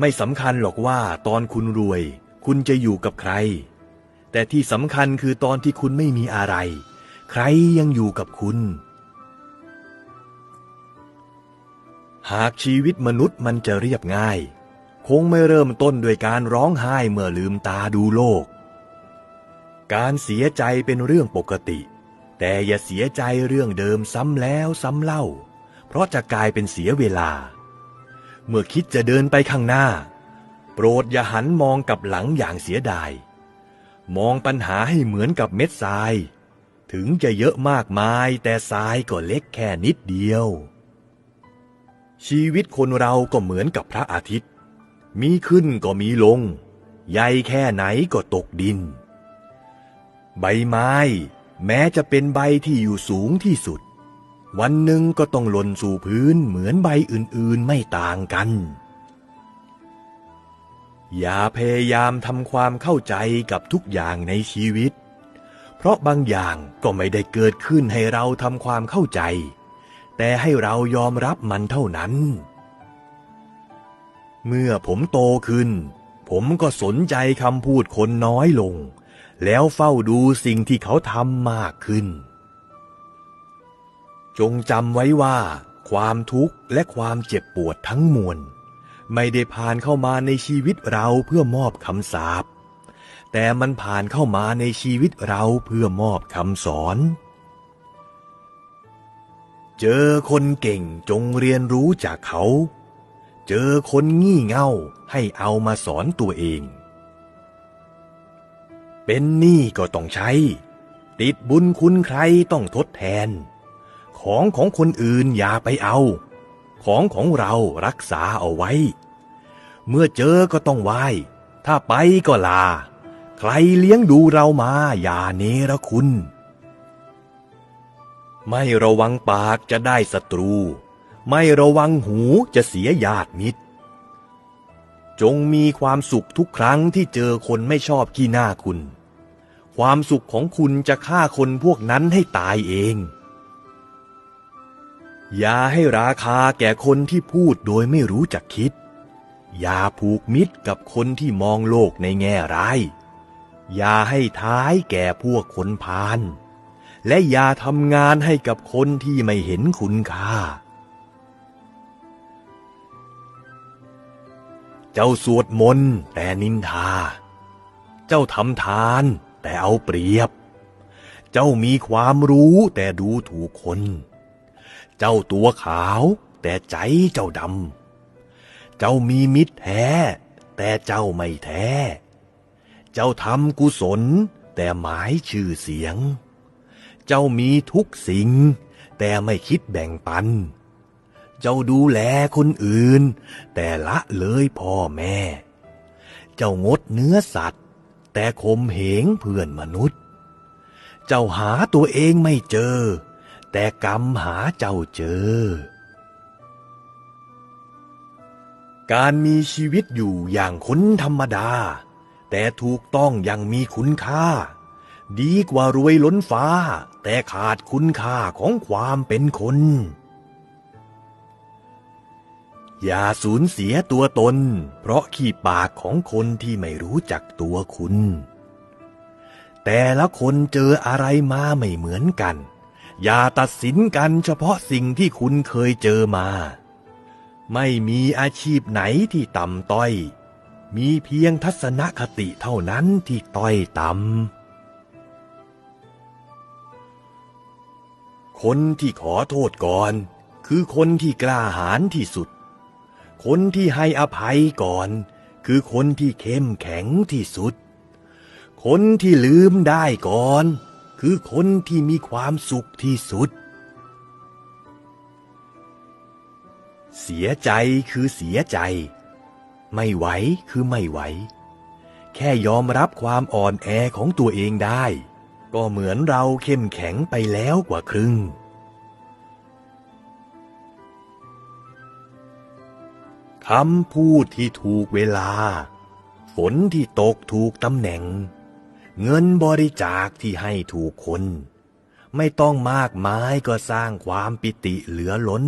ไม่สำคัญหรอกว่าตอนคุณรวย คุณจะอยู่กับใคร แต่ที่สำคัญคือตอนที่คุณไม่มีอะไร ใครยังอยู่กับคุณ หากชีวิตมนุษย์มันจะเรียบง่าย คงไม่เริ่มต้นด้วยการร้องไห้เมื่อลืมตาดูโลก การเสียใจเป็นเรื่องปกติ แต่อย่าเสียใจเรื่องเดิมซ้ำแล้วซ้ำเล่า เพราะจะกลายเป็นเสียเวลา เมื่อคิดจะเดินไปข้างหน้า โปรดอย่าหันมองกลับหลังอย่างเสียดาย มองปัญหาให้เหมือนกับเม็ดทราย ถึงจะเยอะมากมายแต่ทรายก็เล็กแค่นิดเดียว ชีวิตคนเราก็เหมือนกับพระอาทิตย์ มีขึ้นก็มีลง ใหญ่แค่ไหนก็ตกดิน ใบไม้ แม้จะเป็นใบที่อยู่สูงที่สุด วันหนึ่งก็ต้องหล่นสู่พื้นเหมือนใบอื่นๆไม่ต่างกัน อย่าพยายามทำความเข้าใจกับทุกอย่างในชีวิต เพราะบางอย่างก็ไม่ได้เกิดขึ้นให้เราทำความเข้าใจ แต่ให้เรายอมรับมันเท่านั้น เมื่อผมโตขึ้น ผมก็สนใจคำพูดคนน้อยลง แล้วเฝ้าดูสิ่งที่เขาทำมากขึ้น จงจำไว้ว่า ความทุกข์และความเจ็บปวดทั้งมวล ไม่ได้ผ่านเข้ามาในชีวิตเราเพื่อมอบคำสาปแต่มันผ่านเข้ามาในชีวิตเราเพื่อมอบคำสอน เจอคนเก่งจงเรียนรู้จากเขา เจอคนงี่เง่าให้เอามาสอนตัวเอง เป็นหนี้ก็ต้องใช้ ติดบุญคุณใครต้องทดแทน ของของคนอื่นอย่าไปเอา ของของเรารักษาเอาไว้ เมื่อเจอก็ต้องไหว้ถ้าไปก็ลา ใครเลี้ยงดูเรามาอย่าเนรคุณ ไม่ระวังปากจะได้ศัตรู ไม่ระวังหูจะเสียญาติมิตร จงมีความสุขทุกครั้งที่เจอคนไม่ชอบขี้หน้าคุณ ความสุขของคุณจะฆ่าคนพวกนั้นให้ตายเอง อย่าให้ราคาแก่คนที่พูดโดยไม่รู้จักคิด อย่าผูกมิตรกับคนที่มองโลกในแง่ร้าย อย่าให้ท้ายแก่พวกคนพาลและอย่าทำงานให้กับคนที่ไม่เห็นคุณค่า เจ้าสวดมนต์แต่นินทา เจ้าทำทานแต่เอาเปรียบ เจ้ามีความรู้แต่ดูถูกคน เจ้าตัวขาว แต่ใจเจ้าดำ เจ้ามีมิตรแท้ แต่เจ้าไม่แท้ เจ้าทำกุศล แต่หมายชื่อเสียง เจ้ามีทุกสิ่ง แต่ไม่คิดแบ่งปัน เจ้าดูแลคนอื่น แต่ละเลยพ่อแม่ เจ้างดเนื้อสัตว์ แต่คมเหงเพื่อนมนุษย์ เจ้าหาตัวเองไม่เจอ แต่กรรมหาเจ้าเจอ การมีชีวิตอยู่อย่างคนธรรมดา แต่ถูกต้องอย่างมีคุณค่า ดีกว่ารวยล้นฟ้า แต่ขาดคุณค่าของความเป็นคน อย่าสูญเสียตัวตน เพราะขี้ปากของคนที่ไม่รู้จักตัวคุณ แต่ละคนเจออะไรมาไม่เหมือนกัน อย่าตัดสินกันเฉพาะสิ่งที่คุณเคยเจอมา ไม่มีอาชีพไหนที่ต่ำต้อย มีเพียงทัศนคติเท่านั้นที่ต้อยต่ำ คนที่ขอโทษก่อน คือคนที่กล้าหาญที่สุด คนที่ให้อภัยก่อน คือคนที่เข้มแข็งที่สุด คนที่ลืมได้ก่อน คือคนที่มีความสุขที่สุด เสียใจคือเสียใจ ไม่ไหวคือไม่ไหว แค่ยอมรับความอ่อนแอของตัวเองได้ ก็เหมือนเราเข้มแข็งไปแล้วกว่าครึ่ง คำพูดที่ถูกเวลา ฝนที่ตกถูกตำแหน่ง เงินบริจาคที่ให้ถูกคน ไม่ต้องมากมายก็สร้างความปิติเหลือล้น